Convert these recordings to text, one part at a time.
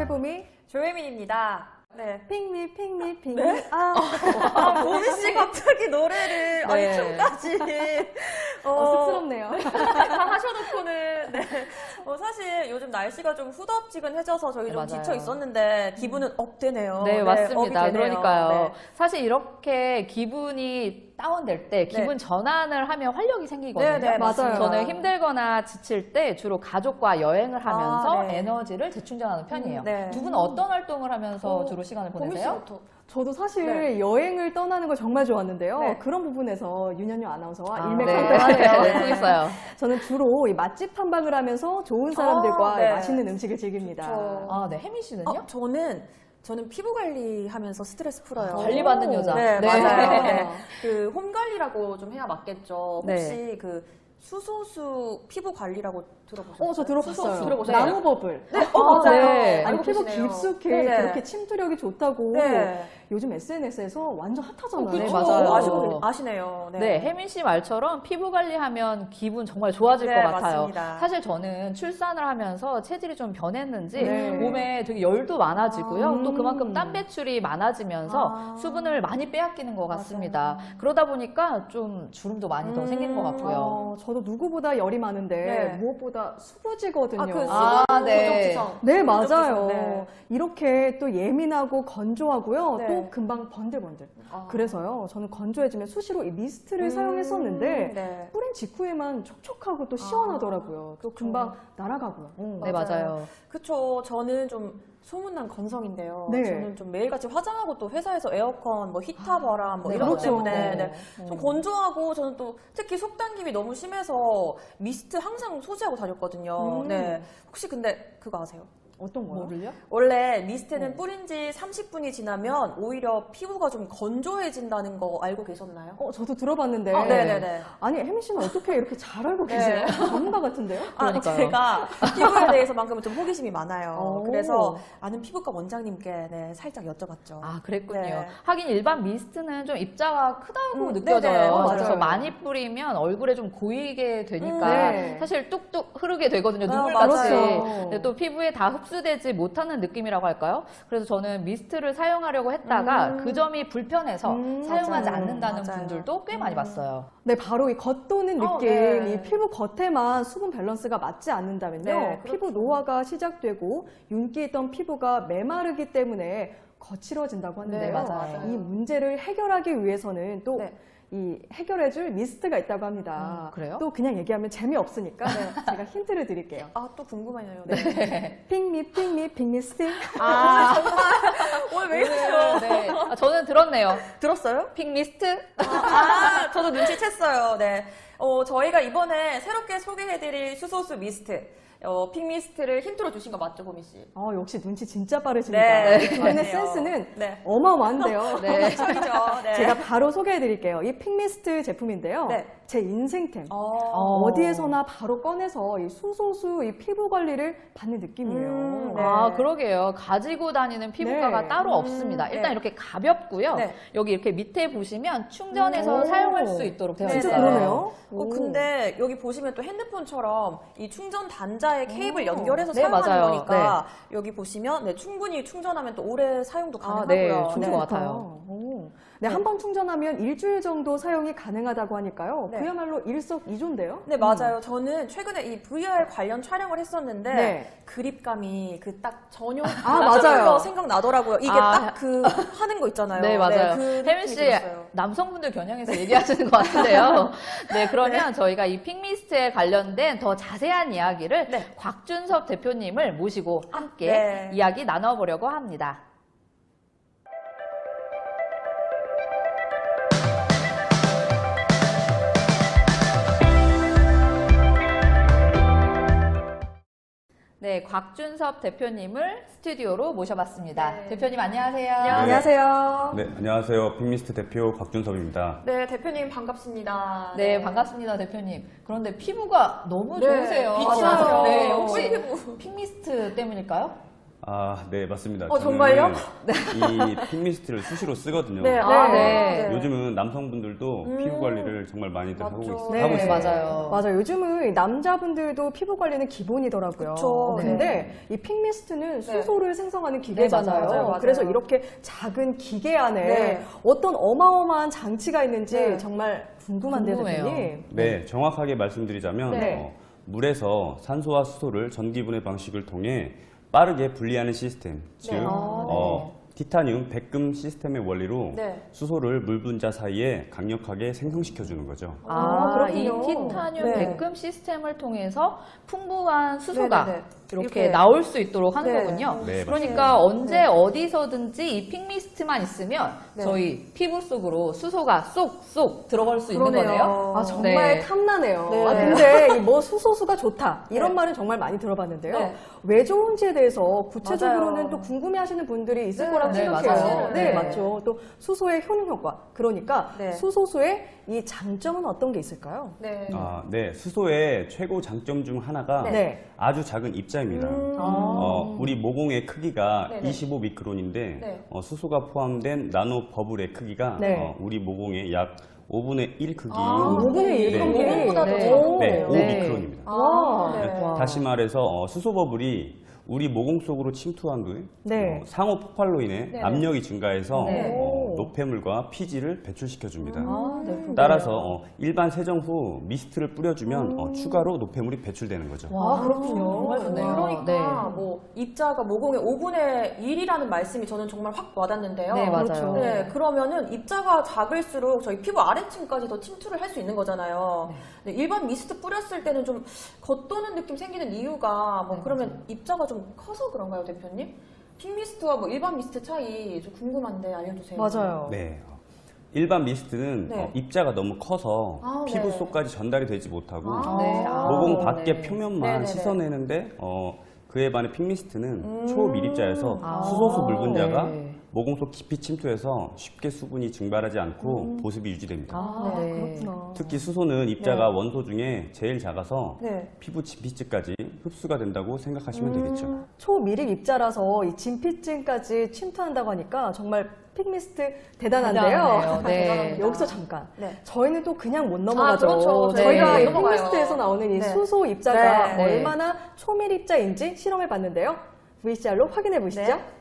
최보미 조혜민입니다. 네. 핑미 핑미 핑미 아 아, 보미 씨 갑자기 노래를 아니 네. 춤까지 어, 쑥스럽네요. 다 하셔놓고는 네. 어, 사실 요즘 날씨가 좀 후덥지근해져서 저희 네, 좀 맞아요. 지쳐 있었는데 기분은 업되네요. 네, 맞습니다. 업이 되네요. 그러니까요. 네. 사실 이렇게 기분이 다운될 때 기분 전환을 하면 활력이 생기거든요. 네, 네, 맞아요. 저는 힘들거나 지칠 때 주로 가족과 여행을 하면서 아, 네. 에너지를 재충전하는 편이에요. 음, 네. 두 분은 어떤 활동을 하면서 어, 주로 시간을 보내세요? 씨부터. 저도 사실 네. 여행을 떠나는 걸 정말 좋아하는데요. 네. 그런 부분에서 윤현유 아나운서와 아, 일맥상통하네요. 네, 통했어요. 저는 주로 이 맛집 탐방을 하면서 좋은 사람들과 아, 네. 맛있는 음식을 즐깁니다. 그쵸. 아, 네. 혜민 씨는요? 어, 저는 저는 피부 관리하면서 스트레스 풀어요. 관리 받는 여자. 네, 네. 맞아요. 네. 그홈 관리라고 좀 해야 맞겠죠. 네. 혹시 그 수소수 피부 관리라고 들어보셨어요? 어, 저 들어봤어요. 들어보셨어요? 나무버블. 네, 어, 아, 맞아요. 네. 아니 알고 피부 계시네요. 깊숙이 네네. 그렇게 침투력이 좋다고 네. 요즘 SNS에서 완전 핫하잖아요. 어, 네, 그쵸. 맞아요. 아시고, 아시네요. 네. 네, 혜민 씨 말처럼 피부 관리하면 기분 정말 좋아질 네, 것 같아요. 맞습니다. 사실 저는 출산을 하면서 체질이 좀 변했는지 네. 몸에 되게 열도 많아지고요. 아, 또 음. 그만큼 땀 배출이 많아지면서 아. 수분을 많이 빼앗기는 것 같습니다. 그러다 보니까 좀 주름도 많이 더 음. 생기는 것 같고요. 어, 저도 누구보다 열이 많은데 네. 무엇보다 수부지거든요. 아, 그 수분 아, 네. 네, 맞아요. 네. 이렇게 또 예민하고 건조하고요. 네. 또 금방 번들번들. 아. 그래서요, 저는 건조해지면 수시로 이 미스트를 음, 사용했었는데, 네. 뿌린 직후에만 촉촉하고 또 시원하더라고요. 또 그쵸. 금방 날아가고요. 음. 네, 맞아요. 그쵸. 저는 좀 소문난 건성인데요. 네. 저는 좀 매일같이 화장하고 또 회사에서 에어컨, 뭐 히터 바람, 뭐 네, 이런 것 그렇죠. 때문에 네. 음. 좀 건조하고 저는 또 특히 속당김이 너무 심해서 미스트 항상 소지하고 다녔거든요. 음. 네. 혹시 근데 그거 아세요? 어떤 거요? 뭐를요? 원래 미스트는 네. 뿌린 지 30분이 지나면 오히려 피부가 좀 건조해진다는 거 알고 계셨나요? 어, 저도 들어봤는데. 아, 네네네. 아니, 혜민 씨는 어떻게 이렇게 잘 알고 네. 계세요? 전문가 같은데요? 아, 그러니까요. 제가 피부에 대해서만큼은 좀 호기심이 많아요. 오. 그래서 아는 피부과 원장님께 네, 살짝 여쭤봤죠. 아, 그랬군요. 네. 하긴 일반 미스트는 좀 입자가 크다고 음, 느껴져요. 네네, 맞아요. 그래서 많이 뿌리면 얼굴에 좀 고이게 되니까 음, 네. 사실 뚝뚝 흐르게 되거든요. 아, 눈물같이. 맞아요. 근데 또 피부에 다 흡수 되지 못하는 느낌이라고 할까요? 그래서 저는 미스트를 사용하려고 했다가 음. 그 점이 불편해서 음, 사용하지 맞아요. 않는다는 맞아요. 분들도 꽤 많이 음. 봤어요. 네, 바로 이 겉도는 어, 느낌, 네. 이 피부 겉에만 수분 밸런스가 맞지 않는다면요. 네, 피부 그렇죠. 노화가 시작되고 윤기 있던 피부가 메마르기 때문에 거칠어진다고 하는데요. 네, 맞아요. 이 문제를 해결하기 위해서는 또 네. 이 해결해줄 미스트가 있다고 합니다. 음, 그래요? 또 그냥 얘기하면 재미없으니까 제가 힌트를 드릴게요. 아, 또 궁금하네요. 네. 핑미 핑미 핑미스트. 아, 오늘 왜 이러세요? 네. 아, 저는 들었네요. 들었어요? 핑미스트? 아, 저도 눈치챘어요. 네. 어, 저희가 이번에 새롭게 소개해드릴 수소수 미스트, 어, 핑 미스트를 힌트로 주신 거 맞죠, 보미 씨? 어, 역시 눈치 진짜 빠르십니다. 네, 맞네요. 센스는 네. 어마어마한데요. 네. 네. 제가 바로 소개해드릴게요. 이 핑미스트 제품인데요. 네. 제 인생템. 어, 어. 어디에서나 바로 꺼내서 이 수소수 이 피부 관리를 받는 느낌이에요. 음, 네. 아, 그러게요. 가지고 다니는 피부과가 네. 따로 음, 없습니다. 일단 네. 이렇게 가볍고요. 네. 여기 이렇게 밑에 보시면 충전해서 오. 사용할 수 있도록 되어 네, 진짜 있어요. 네. 그러네요. 어, 오. 근데 여기 보시면 또 핸드폰처럼 이 충전 단자에 케이블 오. 연결해서 네, 사용하는 맞아요. 거니까 여기 보시면 네, 충분히 충전하면 또 오래 사용도 아, 가능하고요. 네, 좋은 네. 것 같아요. 오. 네, 네. 한 번 충전하면 일주일 정도 사용이 가능하다고 하니까요. 네. 그야말로 일석이조인데요. 네, 맞아요. 저는 최근에 이 VR 관련 촬영을 했었는데 네. 그립감이 그 딱 전용 아, 맞아요. 생각나더라고요. 이게 아. 딱 그 하는 거 있잖아요. 네, 맞아요. 그 혜민 느낌이 씨, 들었어요. 남성분들 겨냥해서 얘기하시는 것 같은데요. 네, 그러면 저희가 이 핑미스트에 관련된 더 자세한 이야기를 네. 곽준섭 대표님을 모시고 함께 네. 이야기 나눠보려고 합니다. 네, 곽준섭 대표님을 스튜디오로 모셔봤습니다. 네. 대표님 안녕하세요. 안녕하세요. 네, 안녕하세요. 핑미스트 대표 곽준섭입니다. 네, 대표님 반갑습니다. 네, 반갑습니다, 대표님. 그런데 피부가 너무 네, 좋으세요. 빛이 나요. 네, 어, 혹시 피부. 핑미스트 때문일까요? 아, 네, 맞습니다. 어, 정말요? 저는 이 핑미스트를 수시로 쓰거든요. 네, 아, 아, 네. 요즘은 남성분들도 음. 피부 관리를 정말 많이들 하고, 맞죠. 있, 네. 하고 있습니다. 맞아요. 맞아요. 요즘은 남자분들도 피부 관리는 기본이더라고요. 그쵸. 근데 이 핑미스트는 수소를 생성하는 기계잖아요. 네, 맞아요, 맞아요. 그래서 이렇게 작은 기계 안에 네. 어떤 어마어마한 장치가 있는지 네. 정말 궁금해요. 대표님. 네, 정확하게 말씀드리자면 네. 어, 물에서 산소와 수소를 전기분해 방식을 통해 빠르게 분리하는 시스템, 즉 네. 아, 어, 티타늄 백금 시스템의 원리로 네. 수소를 물 분자 사이에 강력하게 생성시켜 주는 거죠. 아, 아, 이 그렇군요. 티타늄 네. 백금 시스템을 통해서 풍부한 수소가 네네네. 이렇게 이렇게. 나올 수 있도록 하는 네. 거군요. 네, 그러니까 언제 어디서든지 이 핑미스트만 있으면 네. 저희 피부 속으로 수소가 쏙쏙 들어갈 수 있는 그러네요. 거네요. 아, 정말 네. 탐나네요. 네. 아, 근데 이뭐 수소수가 좋다. 이런 네. 말은 정말 많이 들어봤는데요. 네. 왜 좋은지에 대해서 구체적으로는 맞아요. 또 궁금해 하시는 분들이 있을 네, 거라고 네, 생각해요. 맞아요. 네, 네. 맞죠. 또 수소의 효능 효과. 그러니까 네. 수소수의 이 장점은 어떤 게 있을까요? 네. 아, 네, 수소의 최고 장점 중 하나가 네. 아주 작은 입자 입니다. 음. 어, 우리 모공의 크기가 네네. 25 미크론인데 네. 어, 수소가 포함된 나노 버블의 크기가 네. 어, 우리 모공의 약 5분의 1 크기. 아, 오분의 일 네. 크기. 모공보다 더 네. 작은 네, 거네요. 5미크론입니다. 아, 네. 네. 와. 다시 말해서 어, 수소 버블이 우리 모공 속으로 침투한 뒤 네. 어, 상호 폭발로 인해 네. 압력이 증가해서 네. 어, 노폐물과 피지를 배출시켜 줍니다. 아, 네. 따라서 어, 일반 세정 후 미스트를 뿌려주면 어, 추가로 노폐물이 배출되는 거죠. 아, 그렇군요. 정말 좋네요. 그러니까 네. 뭐 입자가 모공의 5분의 1이라는 말씀이 저는 정말 확 와닿는데요. 네, 맞아요. 그렇죠. 네, 그러면은 입자가 작을수록 저희 피부 아래층까지 더 침투를 할 수 있는 거잖아요. 네, 일반 미스트 뿌렸을 때는 좀 겉도는 느낌 생기는 이유가 뭐 네, 그러면 입자가 좀 커서 그런가요, 대표님? 핑 미스트와 뭐 일반 미스트 차이 좀 궁금한데 알려주세요. 맞아요. 네. 어, 일반 미스트는 네. 어, 입자가 너무 커서 아, 피부 네. 속까지 전달이 되지 못하고 아. 네. 아, 모공 밖의 네. 표면만 네네네. 씻어내는데 어, 그에 반해 핑미스트는 음. 초미립자여서 아. 수소수 물 분자가 네. 모공 속 깊이 침투해서 쉽게 수분이 증발하지 않고 보습이 유지됩니다. 아, 아, 네. 그렇구나. 특히 수소는 입자가 네. 원소 중에 제일 작아서 네. 피부 진피층까지 흡수가 된다고 생각하시면 음. 되겠죠. 초미립 입자라서 이 진피층까지 침투한다고 하니까 정말 픽미스트 대단한데요. 네. 여기서 잠깐. 네. 저희는 또 그냥 못 넘어가죠. 그렇죠. 네. 저희가 네. 픽미스트에서 나오는 이 네. 수소 입자가 네. 얼마나 초밀 입자인지 실험해 봤는데요. VCR로 확인해 보시죠. 네.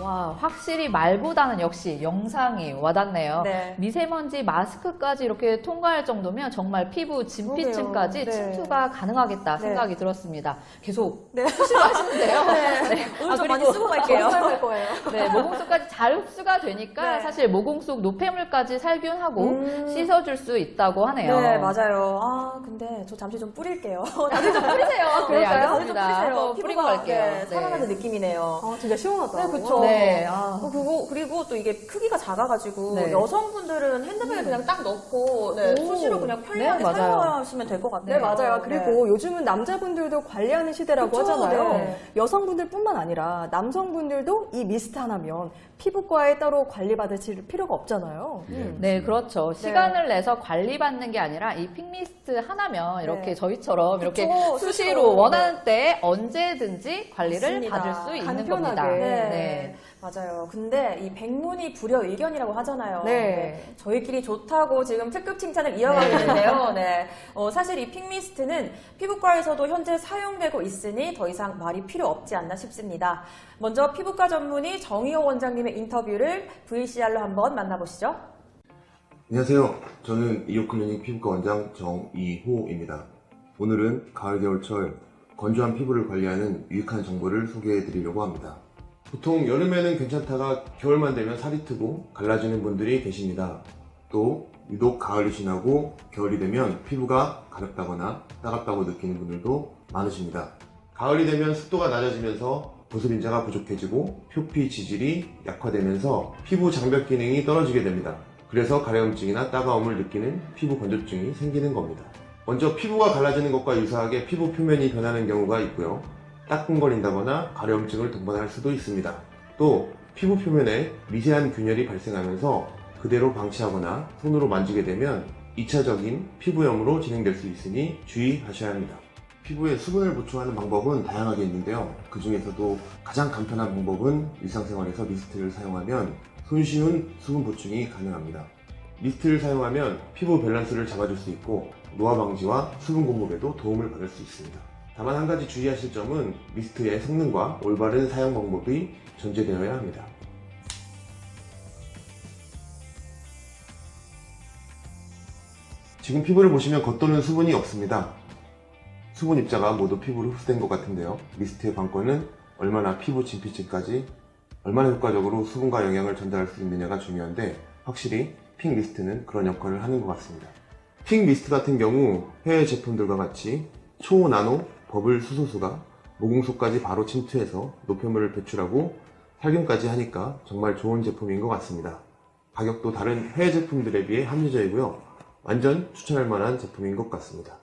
와, 확실히 말보다는 역시 영상이 와닿네요. 네. 미세먼지 마스크까지 이렇게 통과할 정도면 정말 피부 진피층까지. 네. 침투가 가능하겠다 네. 생각이 들었습니다. 계속 네. 수시로 하시는데요. 네. 오늘 좀 아, 많이 그리고 쓰고 갈게요. 할 거예요. 네, 모공 속까지 잘 흡수가 되니까 네. 사실 모공 속 노폐물까지 살균하고 음. 씻어줄 수 있다고 하네요. 네, 맞아요. 아, 근데 저 잠시 좀 뿌릴게요. 다들 좀 뿌리세요. 네, 그럴까요? 알겠습니다. 다들 좀 뿌리세요. 한번 뿌리고 갈게요. 네, 네. 살아나는 느낌이네요. 아, 진짜 시원하다. 네, 그쵸. 네, 아. 어, 그리고, 그리고 또 이게 크기가 작아가지고 네. 여성분들은 핸드백에 그냥 딱 넣고 네, 오. 수시로 그냥 편리하게 네, 맞아요. 사용하시면 될 것 같아요. 네, 맞아요. 그리고 요즘은 남자분들도 관리하는 시대라고 그쵸, 하잖아요. 네. 여성분들뿐만 아니라 남성분들도 이 미스트 하나면 피부과에 따로 관리받으실 필요가 없잖아요. 음. 네, 그렇죠. 시간을 내서 관리받는 게 아니라 이 픽미스트 하나면 이렇게 네. 저희처럼 이렇게 그쵸, 수시로 수시로. 원하는 때 언제든지 관리를 맞습니다. 받을 수 있는 간편하게. 겁니다. 네. 네. 맞아요. 근데 이 백문이 불여 의견이라고 하잖아요. 네. 저희끼리 좋다고 지금 특급 칭찬을 이어가고 있는데요. 네. 어, 사실 이 핑미스트는 피부과에서도 현재 사용되고 있으니 더 이상 말이 필요 없지 않나 싶습니다. 먼저 피부과 전문의 정희호 원장님의 인터뷰를 VCR로 한번 만나보시죠. 안녕하세요. 저는 이오클리닉 피부과 원장 정이호입니다. 오늘은 가을 겨울철 건조한 피부를 관리하는 유익한 정보를 소개해 드리려고 합니다. 보통 여름에는 괜찮다가 겨울만 되면 살이 트고 갈라지는 분들이 계십니다. 또 유독 가을이 지나고 겨울이 되면 피부가 가렵다거나 따갑다고 느끼는 분들도 많으십니다. 가을이 되면 습도가 낮아지면서 보습인자가 부족해지고 표피 지질이 약화되면서 피부 장벽 기능이 떨어지게 됩니다. 그래서 가려움증이나 따가움을 느끼는 피부 건조증이 생기는 겁니다. 먼저 피부가 갈라지는 것과 유사하게 피부 표면이 변하는 경우가 있고요. 따끔거린다거나 가려움증을 동반할 수도 있습니다. 또 피부 표면에 미세한 균열이 발생하면서 그대로 방치하거나 손으로 만지게 되면 2차적인 피부염으로 진행될 수 있으니 주의하셔야 합니다. 피부에 수분을 보충하는 방법은 다양하게 있는데요. 그 중에서도 가장 간편한 방법은 일상생활에서 미스트를 사용하면 손쉬운 수분 보충이 가능합니다. 미스트를 사용하면 피부 밸런스를 잡아줄 수 있고 노화 방지와 수분 공급에도 도움을 받을 수 있습니다. 다만 한 가지 주의하실 점은 미스트의 성능과 올바른 사용 방법이 전제되어야 합니다. 지금 피부를 보시면 겉도는 수분이 없습니다. 수분 입자가 모두 피부로 흡수된 것 같은데요. 미스트의 관건은 얼마나 피부 진피층까지 얼마나 효과적으로 수분과 영양을 전달할 수 있느냐가 중요한데 확실히 핑 미스트는 그런 역할을 하는 것 같습니다. 핑 미스트 같은 경우 해외 제품들과 같이 초 나노 버블 수소수가 모공 속까지 바로 침투해서 노폐물을 배출하고 살균까지 하니까 정말 좋은 제품인 것 같습니다. 가격도 다른 해외 제품들에 비해 합리적이고요. 완전 추천할 만한 제품인 것 같습니다.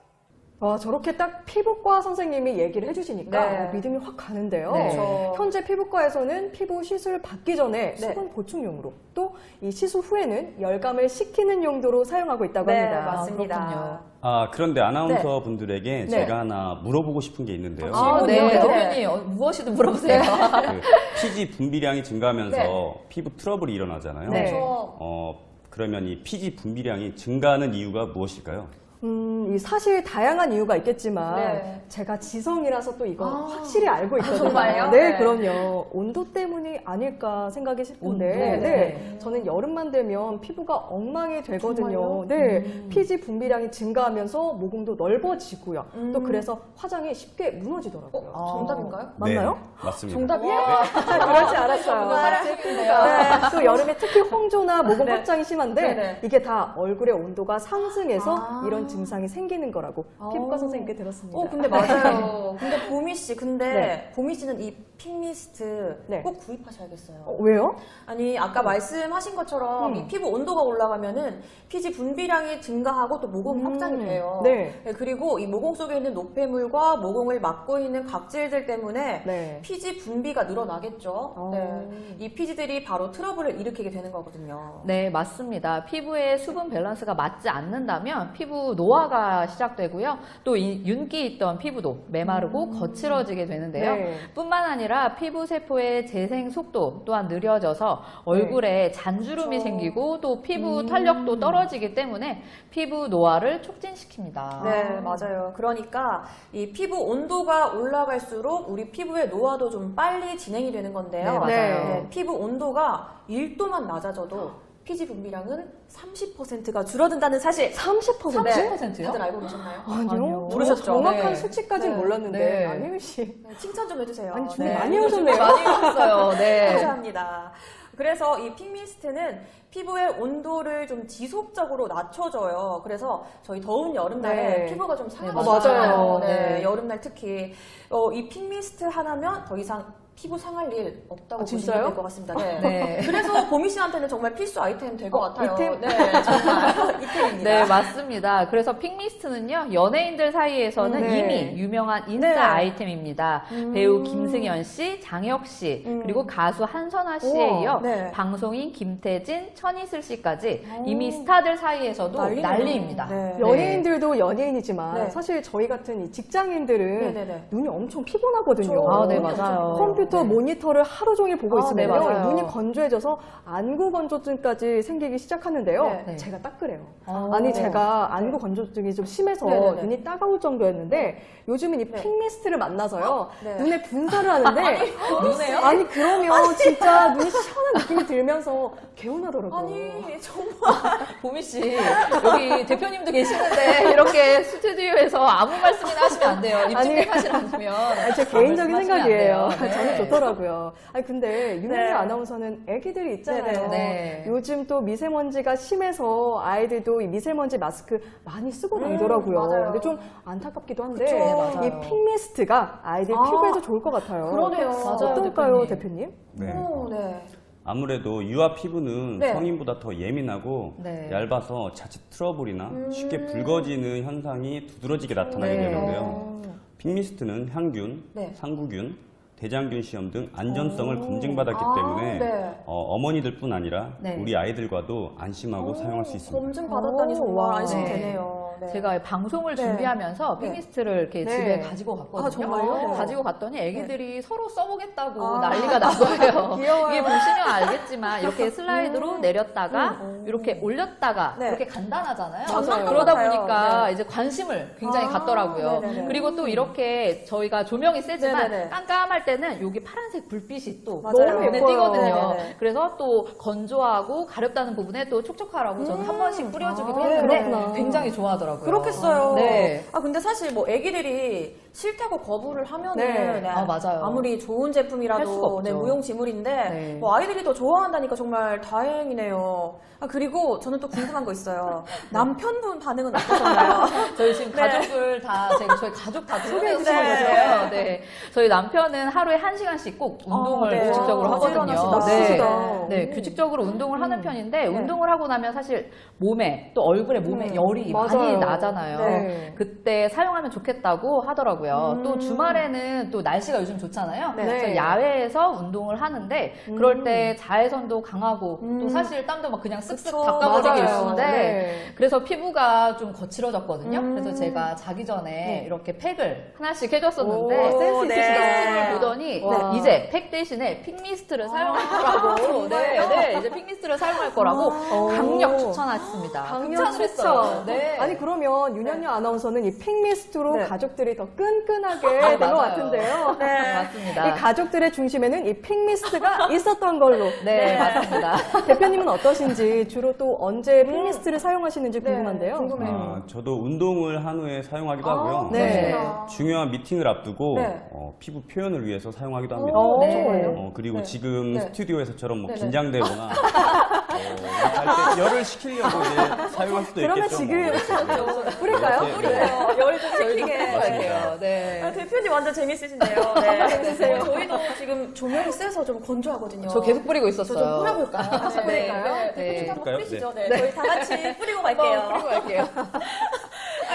와, 저렇게 딱 피부과 선생님이 얘기를 해주시니까 네. 어, 믿음이 확 가는데요. 네. 현재 피부과에서는 피부 시술 받기 전에 네. 수분 보충용으로 또 이 시술 후에는 열감을 식히는 용도로 사용하고 있다고 네, 합니다. 맞습니다. 그렇군요. 아, 그런데 아나운서 분들에게 네. 제가 하나 물어보고 싶은 게 있는데요. 아, 네? 대표님 어, 무엇이든 물어보세요. 그 피지 분비량이 증가하면서 네. 피부 트러블이 일어나잖아요. 네. 그렇죠. 어, 그러면 이 피지 분비량이 증가하는 이유가 무엇일까요? 음, 이 사실 다양한 이유가 있겠지만 네. 제가 지성이라서 또 이건 아. 확실히 알고 있거든요. 정말요? 네, 네. 그럼요. 온도 때문이 아닐까 생각이 싶은데? 네, 네. 저는 여름만 되면 피부가 엉망이 되거든요. 정말요? 네, 음. 피지 분비량이 증가하면서 모공도 넓어지고요. 음. 또 그래서 화장이 쉽게 무너지더라고요. 어, 정답인가요? 맞나요? 네, 맞습니다. 정답이에요? 그렇지 않았어요. 정말 하시네요. 네, 또 여름에 특히 홍조나 모공 네. 확장이 심한데 네네. 이게 다 얼굴의 온도가 상승해서 아. 이런 증상이 생기는 거라고 아. 피부과 선생님께 들었습니다. 어, 근데 맞아요. 근데 보미 씨, 근데 네. 보미 씨는 이 핑미스트 네. 꼭 구입하셔야겠어요. 어, 왜요? 아니 아까 말씀하신 것처럼 음. 이 피부 온도가 올라가면은 피지 분비량이 증가하고 또 모공이 음. 확장이 돼요. 네. 그리고 이 모공 속에 있는 노폐물과 모공을 막고 있는 각질들 때문에 네. 피지 분비가 늘어나겠죠. 어. 네. 이 피지들이 바로 트러블을 일으키게 되는 거거든요. 네, 맞습니다. 피부의 수분 밸런스가 맞지 않는다면 피부 노 화가 시작되고요. 또 이 윤기 있던 피부도 메마르고 거칠어지게 되는데요. 네. 뿐만 아니라 피부 세포의 재생 속도 또한 느려져서 얼굴에 잔주름이 그렇죠. 생기고 또 피부 음. 탄력도 떨어지기 때문에 피부 노화를 촉진시킵니다. 네, 맞아요. 그러니까 이 피부 온도가 올라갈수록 우리 피부의 노화도 좀 빨리 진행이 되는 건데요. 네, 맞아요. 네, 피부 온도가 1도만 낮아져도 피지 분비량은 30%가 줄어든다는 사실 30%? 네. 30%요? 다들 알고 계셨나요? 아니요. 아니요. 모르셨죠? 정확한 네. 수치까지는 네. 몰랐는데 네. 안혜윤 씨. 네, 칭찬 좀 해주세요. 아니, 준비 네. 많이 오셨네요. 많이 오셨어요. 네. 감사합니다. 그래서 이 핑미스트는 피부의 온도를 좀 지속적으로 낮춰줘요. 그래서 저희 더운 여름날에 네. 피부가 좀 네, 상하잖아요. 맞아요. 네, 네. 여름날 특히 어, 이 핑미스트 하나면 더 이상 피부 상할 일 없다고 아, 보시면? 될 것 같습니다. 네. 네. 그래서 보미 씨한테는 정말 필수 아이템 될것 어, 같아요. 이템? 네, 정말 이템입니다. 네, 맞습니다. 그래서 핑미스트는요, 연예인들 사이에서는 네. 이미 유명한 인싸 네. 아이템입니다. 음. 배우 김승현 씨, 장혁 씨, 음. 그리고 가수 한선아 씨에 이어 네. 방송인 김태진, 천이슬 씨까지 오. 이미 스타들 사이에서도 난리네요. 난리입니다. 네. 연예인들도 연예인이지만 네. 사실 저희 같은 이 직장인들은 네 네 네. 눈이 엄청 피곤하거든요. 아, 네. 맞아요. 컴퓨터 컴퓨터 네. 모니터를 하루 종일 보고 아, 있으면요 네. 눈이 건조해져서 안구 건조증까지 생기기 시작하는데요. 네. 네. 제가 딱 그래요. 어. 아니 제가 안구 건조증이 좀 심해서 네, 네, 네. 눈이 따가울 정도였는데 요즘은 이 네. 픽미스트를 만나서요 네. 눈에 분사를 하는데 눈에요? 아니 그러면 진짜 눈이 시원한 느낌이 들면서 개운하더라고요. 아니 정말 보미 씨 여기 대표님도 계시는데 이렇게 스튜디오에서 아무 말씀이나 하시면 안 돼요. 입 아니. 좀 하시라면. 아니, 제 개인적인 안 생각이에요. 네. 저는 좋더라고요. 아니, 근데 윤현주 네. 아나운서는 애기들이 있잖아요. 네, 네. 요즘 또 미세먼지가 심해서 아이들도 이 미세먼지 마스크 많이 쓰고 다니더라고요. 음. 근데 좀 안타깝기도 한데, 그쵸. 네, 맞아요. 이 픽미스트가 아이들 아, 피부에도 좋을 것 같아요. 그러네요. 맞아요, 어떨까요, 대표님. 대표님? 네. 오, 네. 아무래도 유아 피부는 네. 성인보다 더 예민하고 네. 얇아서 자칫 트러블이나 음. 쉽게 붉어지는 현상이 두드러지게 나타나게 네. 되는데요. 픽미스트는 향균, 네. 상구균, 대장균 시험 등 안전성을 오. 검증받았기 아, 때문에 네. 어, 머니들뿐 아니라 네. 우리 아이들과도 안심하고 오, 사용할 수 있습니다. 검증 받았다니 오, 정말 와. 안심이 네. 되네요. 네. 제가 방송을 네. 준비하면서 네. 픽미스트를 이렇게 네. 집에 가지고 갔거든요. 아, 정말요? 네. 가지고 갔더니 애기들이 서로 써보겠다고 아. 난리가 난 거예요. 귀여워요. 이게 보시면 알겠지만 이렇게 슬라이드로 음. 내렸다가 음. 이렇게 올렸다가 네. 이렇게 간단하잖아요. 맞아요. 그러다 같아요. 보니까 네. 이제 관심을 굉장히 아, 갖더라고요. 네네네. 그리고 또 이렇게 저희가 조명이 세지만 네네네. 깜깜할 때는 여기 파란색 불빛이 또 맞아요. 눈에 예뻐요. 띄거든요. 네네네. 그래서 또 건조하고 가렵다는 부분에 또 촉촉하라고 저는 한 음. 번씩 뿌려주기도 아, 했는데. 굉장히 좋아하더라고요. 그렇겠어요. 네. 아 근데 사실 뭐 애기들이 싫다고 거부를 하면은 네. 네, 아, 맞아요. 무리 좋은 할 수가 제품이라도 없죠. 네, 무용지물인데 네. 뭐 아이들이 더 좋아한다니까 정말 다행이네요. 아 그리고 저는 또 궁금한 거 있어요. 남편분 반응은 어떠셨나요? 저희 지금 네. 가족을 다 제가 저희 가족 다 소개해 소개해 주시는 주세요. 네. 저희 남편은 하루에 한 시간씩 꼭 운동을 아, 네. 규칙적으로 아, 하거든요. 네. 진짜. 네, 규칙적으로 운동을 하는 음. 편인데 네. 운동을 하고 나면 사실 몸에 또 얼굴에 몸에 음. 열이 맞아요. 많이 나잖아요. 네. 그때 사용하면 좋겠다고 하더라고요. 음. 또 주말에는 또 날씨가 요즘 좋잖아요. 네. 그래서 야외에서 운동을 하는데 그럴 때 자외선도 강하고 음. 또 사실 땀도 막 그냥 쓱쓱 그쵸. 닦아버리기 맞아요. 일쑤인데 네. 그래서 피부가 좀 거칠어졌거든요. 음. 그래서 제가 자기 전에 네. 이렇게 팩을 하나씩 해줬었는데 오, 센스 네. 있으시다. 픽미스트를 보더니 와. 이제 팩 대신에 픽미스트를 사용할 거라고 네, 네, 이제 픽미스트를 사용할 거라고 아. 강력 추천했습니다. 강력 추천. 네. 아니 그러면 윤현녀 아나운서는 이 픽미스트로 네. 가족들이 더 끈 끈하게 아, 된것 맞아요. 같은데요. 네. 맞습니다. 이 가족들의 중심에는 이 픽미스트가 있었던 걸로. 네, 맞습니다. 대표님은 어떠신지 주로 또 언제 픽미스트를 사용하시는지 네, 궁금한데요. 궁금해요. 아, 저도 운동을 한 후에 사용하기도 아, 하고요. 네. 그렇구나. 중요한 미팅을 앞두고 네. 어, 피부 표현을 위해서 사용하기도 합니다. 오, 어, 네. 정말요? 어, 그리고 네. 지금 네. 스튜디오에서처럼 뭐 네네. 긴장되거나 어, 열을 식히려고 이제 사용할 수도 그러면 있겠죠. 지금 뭐. 뿌릴까요? 뿌리세요. 열을 좀 식히게. 할게요. 아, 네. 대표님 완전 재밌으신데요. 네. 재밌으세요. 저희도 지금 조명이 세서 좀 건조하거든요. 저 계속 뿌리고 저 있었어요. 좀 뿌려볼까요? 같이 뿌릴까요? 네. 대표님 한번? 뿌리시죠. 네. 저희 다 같이 뿌리고 갈게요. 한번 뿌리고 갈게요.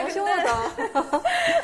아, 시원하다.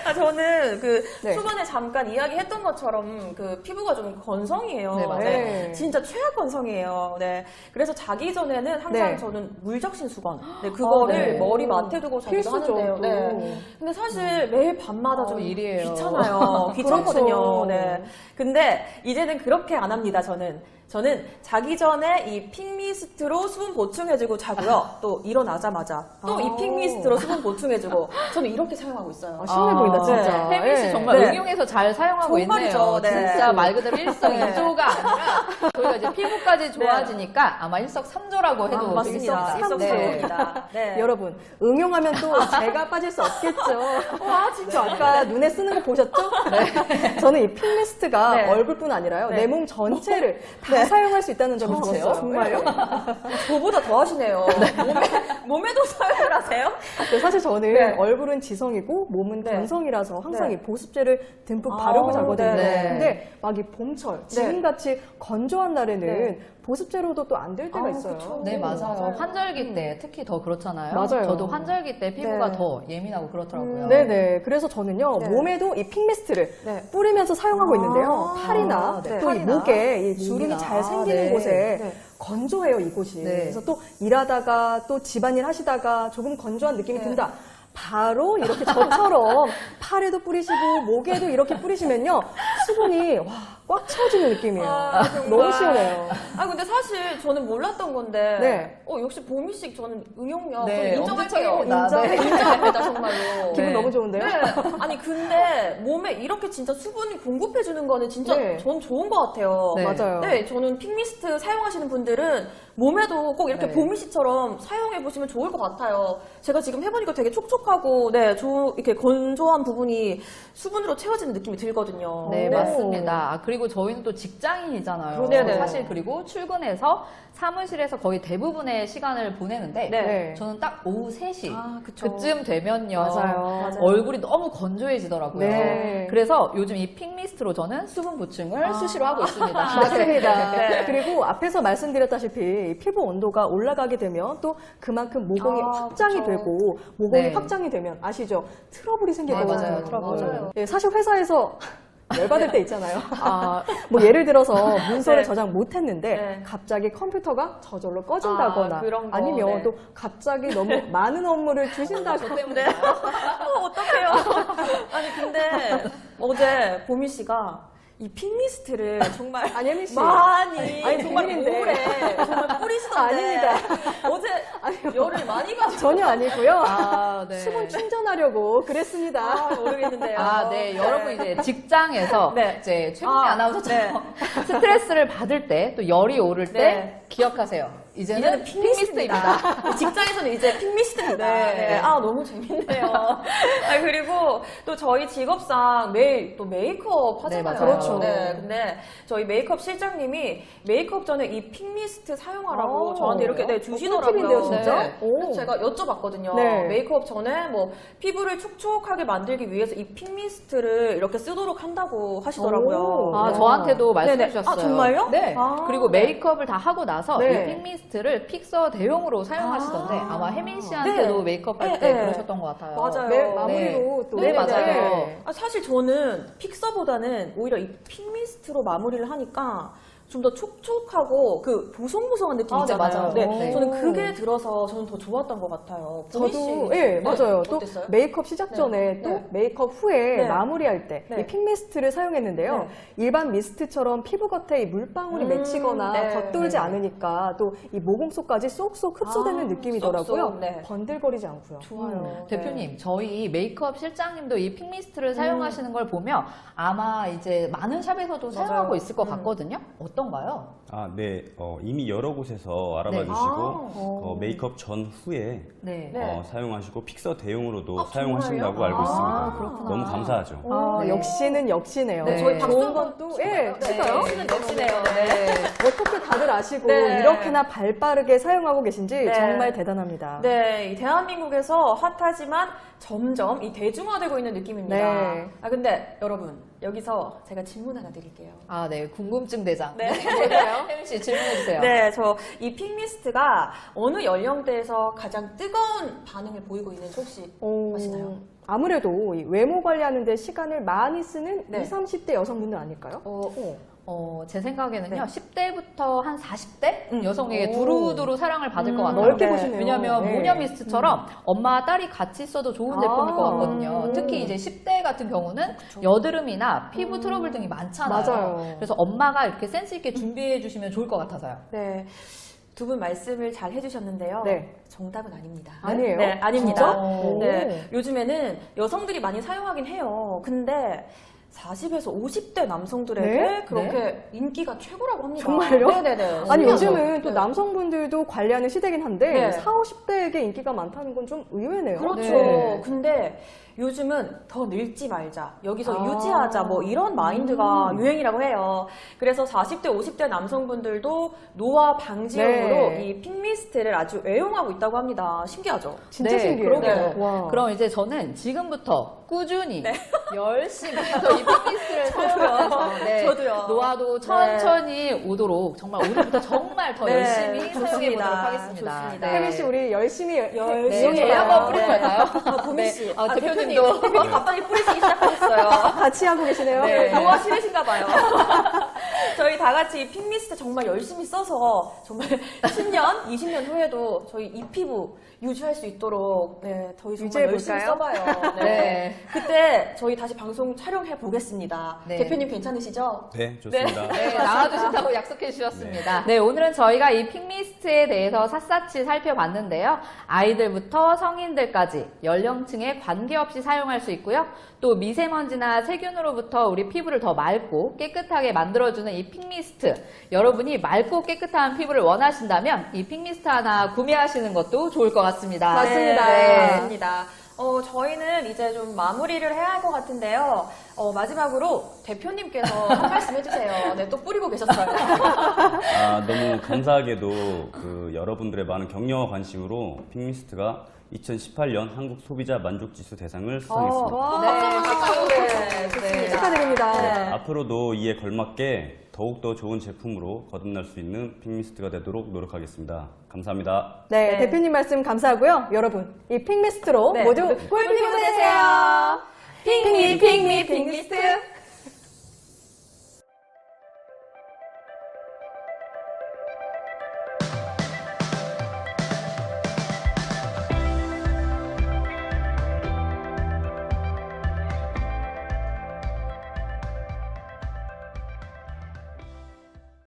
아, 저는 그 네. 초반에 잠깐 이야기했던 것처럼 그 피부가 좀 건성이에요. 네, 맞아요. 네. 진짜 최악 건성이에요. 네. 그래서 자기 전에는 항상 네. 저는 물적신 수건. 네, 그거를 아, 네. 머리 맡에 두고 자기도 필수죠, 하는데요. 또. 네. 근데 사실 매일 밤마다 어, 좀 일이에요. 귀찮아요. 귀찮거든요. 그렇죠. 네. 근데 이제는 그렇게 안 합니다. 저는. 저는 자기 전에 이 핑미스트로 수분 보충해주고 자고요. 또 일어나자마자 또 이 아. 핑미스트로 수분 보충해주고 저는 이렇게 사용하고 있어요. 아, 시원해 보인다, 진짜. 네. 혜민 씨 예. 정말 네. 응용해서 잘 사용하고 정말이죠. 있네요. 네. 진짜 말 그대로 일석이조가 네. 아니라 저희가 이제 피부까지 좋아지니까 아마 일석삼조라고 해도 아, 맞습니다. 되겠습니다. 네. 일석삼조입니다. 네. 여러분 응용하면 또 제가 빠질 수 없겠죠. 와 진짜 아까 눈에 쓰는 거 보셨죠? 저는 이 픽미스트가 네. 얼굴뿐 아니라요 네. 내몸 전체를 다 사용할 수 있다는 점을 전체요? 좋았어요. 정말요? 저보다 더 하시네요. 몸에, 몸에도 사용을 하세요? 근데 사실 저는 네. 얼굴은 지성이고 몸은 네. 건성이라서 항상 네. 이 보습제를 듬뿍 아, 바르고 자거든요. 네. 근데 막 이 봄철 지금같이 건조한 날에는 네. 보습제로도 또 안 될 때가 아, 있어요. 그쵸. 네, 음, 맞아요. 맞아요. 환절기 때 특히 더 그렇잖아요. 맞아요. 저도 환절기 때 피부가 네. 더 예민하고 그렇더라고요. 음, 네네. 그래서 저는요, 네. 몸에도 이 픽미스트를 네. 뿌리면서 사용하고 아, 있는데요. 팔이나 네. 또이 팔이나. 목에 이 주름이. 잘 아, 생기는 네. 곳에 네. 건조해요, 이곳이. 네. 그래서 또 일하다가 또 집안일 하시다가 조금 건조한 느낌이 네. 든다. 바로 이렇게 저처럼 팔에도 뿌리시고 목에도 이렇게 뿌리시면요. 수분이 와꽉 채워지는 느낌이에요. 아, 정말. 너무 시원해요. 아 근데 사실 저는 몰랐던 건데 네. 어 역시 보미씨 저는 응용력 네, 저는 인정할게요. 엄지척입니다. 인정, 네. 인정합니다 정말로. 기분 네. 너무 좋은데요? 네. 아니 근데 몸에 이렇게 진짜 수분이 공급해 주는 거는 진짜 네. 전 좋은 것 같아요. 네. 맞아요. 네, 저는 픽미스트 사용하시는 분들은 몸에도 꼭 이렇게 네. 보미씨처럼 사용해 보시면 좋을 것 같아요. 제가 지금 해보니까 되게 촉촉하고, 네, 조, 이렇게 건조한 부분이 수분으로 채워지는 느낌이 들거든요. 네, 오. 맞습니다. 아, 그리고 저희는 또 직장인이잖아요. 네네. 사실 그리고 출근해서 사무실에서 거의 대부분의 시간을 보내는데 네. 네. 저는 딱 오후 3시 아, 그쵸. 그쯤 되면요. 맞아요. 맞아요. 얼굴이 너무 건조해지더라고요. 네. 그래서 요즘 이 픽미스트로 저는 수분 보충을 아. 수시로 하고 있습니다. 맞습니다. 네. 그리고 앞에서 말씀드렸다시피 이 피부 온도가 올라가게 되면 또 그만큼 모공이 아, 확장이 그쵸. 되고 모공이 네. 확장이 되면 아시죠? 트러블이 생길 네, 거거든요. 맞아요. 트러블. 맞아요. 예, 사실 회사에서 열받을 때 있잖아요. 아, 뭐 예를 들어서 문서를 네. 저장 못했는데 네. 갑자기 컴퓨터가 저절로 꺼진다거나 아, 그런 거, 니면 네. 또 갑자기 너무 많은 업무를 주신다거나 저 때문에. 어, 어떡해요. 아니, 근데 어제 보미 씨가 이 픽미스트를 정말 아니 혜민 씨 많이 아니, 정말 비밀인데. 오래 정말 뿌리시던데 아닙니다. 어제 열을 많이 받으 전혀 아니고요. 아, 네. 수분 충전하려고 그랬습니다. 아, 모르겠는데요. 아, 네. 여러분 이제 직장에서 네. 이제 최근의 아, 아나운서처럼 스트레스를 받을 때 또 열이 오를 때 네. 기억하세요. 이제는. 픽미스트입니다. 직장에서는 이제 픽미스트입니다. 네. 네. 아, 너무 재밌네요. 아, 그리고 또 저희 직업상 매일 또 메이크업 하잖아요. 네. 그렇죠. 네, 근데 저희 메이크업 실장님이 메이크업 전에 이 픽미스트 사용하라고 아, 저한테 이렇게 네, 주시더라고요. 꿀팁인데요, 진짜? 네. 그래서 제가 여쭤봤거든요. 네. 메이크업 전에 뭐 피부를 촉촉하게 만들기 위해서 이 픽미스트를 이렇게 쓰도록 한다고 하시더라고요. 오. 아, 네. 저한테도 말씀해 네네. 주셨어요. 아, 정말요? 네. 아, 그리고 네. 메이크업을 다 하고 나서 네. 이 픽미스트 를 픽서 대용으로 사용하시던데 아. 아. 마 혜민 씨한테도 네. 메이크업 할 네, 때 네. 그러셨던 것 같아요. 맞아요. 매, 네. 마무리로 또 네, 맞아요. 네. 아, 사실 저는 픽서보다는 오히려 이 픽미스트로 마무리를 하니까 좀 더 촉촉하고 그 보송보송한 느낌 아, 네, 있잖아요. 맞아요. 네, 네. 저는 그게 들어서 저는 더 좋았던 것 같아요. 보미. 저도 예 맞아요. 또 어땠어요? 메이크업 시작 네. 전에 또 네. 메이크업 후에 네. 마무리할 때이 네. 픽미스트를 사용했는데요. 네. 일반 미스트처럼 피부 겉에 이 물방울이 음, 맺히거나 네. 겉돌지 네. 않으니까 또 이 모공 속까지 쏙쏙 흡수되는 아, 느낌이더라고요. 쏙쏙, 네. 번들거리지 않고요. 좋아요. 대표님, 저희 메이크업 실장님도 이 픽미스트를 사용하시는 걸 보면 아마 이제 많은 샵에서도 맞아요. 사용하고 있을 것 음. 같거든요. 어떤가요? 아, 네. 어, 이미 여러 곳에서 알아봐 네. 주시고 아, 어, 메이크업 전후에 네. 네. 어, 사용하시고 픽서 대용으로도 아, 사용하신다고 정말요? 알고 아, 있습니다. 그렇구나. 너무 감사하죠. 아, 네. 역시는 역시네요. 네. 저희 박수 좋은 한번 건 또, 쳐볼까요? 예, 네. 진짜요? 역시는 역시네요. 네. 어떻게 다들 아시고 네. 이렇게나 발 빠르게 사용하고 계신지 네. 정말 대단합니다. 네, 이 대한민국에서 핫하지만 점점 이 대중화되고 있는 느낌입니다. 네. 아 근데 여러분 여기서 제가 질문 하나 드릴게요. 아, 네. 궁금증 대장. 네. 뭘까요? 혜민 씨 질문해 주세요. 네, 저이 픽미스트가 어느 연령대에서 가장 뜨거운 반응을 보이고 있는지 혹시 어, 아시나요? 아무래도 이 외모 관리하는데 시간을 많이 쓰는 네. 20, 30대 여성분들 아닐까요? 어, 어, 제 생각에는요, 네. 10대부터 한 40대 음. 여성에게 오. 두루두루 사랑을 받을 것 같아요. 넓게 네. 보시네요. 왜냐하면 네. 모녀미스트처럼 엄마와 딸이 같이 써도 좋은 제품일 아. 것 같거든요. 음. 특히 이제 10대 같은 경우는 여드름이나 피부 트러블 등이 많잖아요. 맞아요. 그래서 엄마가 이렇게 센스 있게 준비해 주시면 좋을 것 같아서요. 네. 두 분 말씀을 잘 해주셨는데요. 네. 정답은 아닙니다. 아니에요? 네, 아닙니다. 네, 요즘에는 여성들이 많이 사용하긴 해요. 근데 40에서 50대 남성들에게 네? 그렇게 인기가 최고라고 합니다. 정말요? 네네네. 아니 신기하죠? 요즘은 또 네. 남성분들도 관리하는 시대긴 한데 네. 40, 50대에게 인기가 많다는 건 좀 의외네요. 그렇죠. 네. 근데 요즘은 더 늙지 말자, 여기서 아. 유지하자, 뭐 이런 마인드가 음. 유행이라고 해요. 그래서 40대, 50대 남성분들도 노화 방지용으로 네. 이 픽미스트를 아주 애용하고 있다고 합니다. 신기하죠? 진짜 네, 신기해요. 그러게요. 와. 그럼 이제 저는 지금부터 꾸준히 네. 열심히 또이 픽미스트를 사용해서 네, 저도요. 노화도 천천히 오도록 정말 오늘부터 정말 더 네, 열심히 사용해 좋습니다. 보도록 하겠습니다. 좋습니다. 혜민 씨 우리 열심히 열심히 네, 해봐요. 저희 한번 네. 갈까요? 아, 보미 씨. 아, 대표님 도. 대표님, 대표님 갑자기 뿌리시기 시작하셨어요. 같이 하고 계시네요. 네. 노화 싫으신가 봐요. 저희 다 같이 이 픽미스트 정말 열심히 써서 정말 10년, 20년 후에도 저희 이 피부 유지할 수 있도록 네, 저희 정말 유지해 열심히 볼까요? 써봐요. 네. 네. 그때 저희 다시 방송 촬영해 보겠습니다. 네. 대표님 괜찮으시죠? 네, 좋습니다. 네, 나와주신다고 약속해 주셨습니다. 네, 오늘은 저희가 이 핑미스트에 대해서 샅샅이 살펴봤는데요. 아이들부터 성인들까지 연령층에 관계없이 사용할 수 있고요. 또 미세먼지나 세균으로부터 우리 피부를 더 맑고 깨끗하게 만들어주는 이 핑미스트. 여러분이 맑고 깨끗한 피부를 원하신다면 이 핑미스트 하나 구매하시는 것도 좋을 것 같 습니다. 맞습니다. 네, 맞습니다. 어, 저희는 이제 좀 마무리를 해야 할 것 같은데요. 어, 마지막으로 대표님께서 한 말씀 해주세요. 네, 또 뿌리고 계셨어요. 아, 너무 감사하게도 그 여러분들의 많은 격려와 관심으로 핑미스트가 2018년 한국 소비자 만족 지수 대상을 수상했습니다. 와, 네. 네, 좋습니다. 축하드립니다. 네. 앞으로도 이에 걸맞게 더욱더 좋은 제품으로 거듭날 수 있는 핑미스트가 되도록 노력하겠습니다. 감사합니다. 네, 네. 대표님 말씀 감사하고요. 여러분, 이 핑미스트로 네, 모두 볼 피부 되세요. 핑미, 핑미, 핑미스트.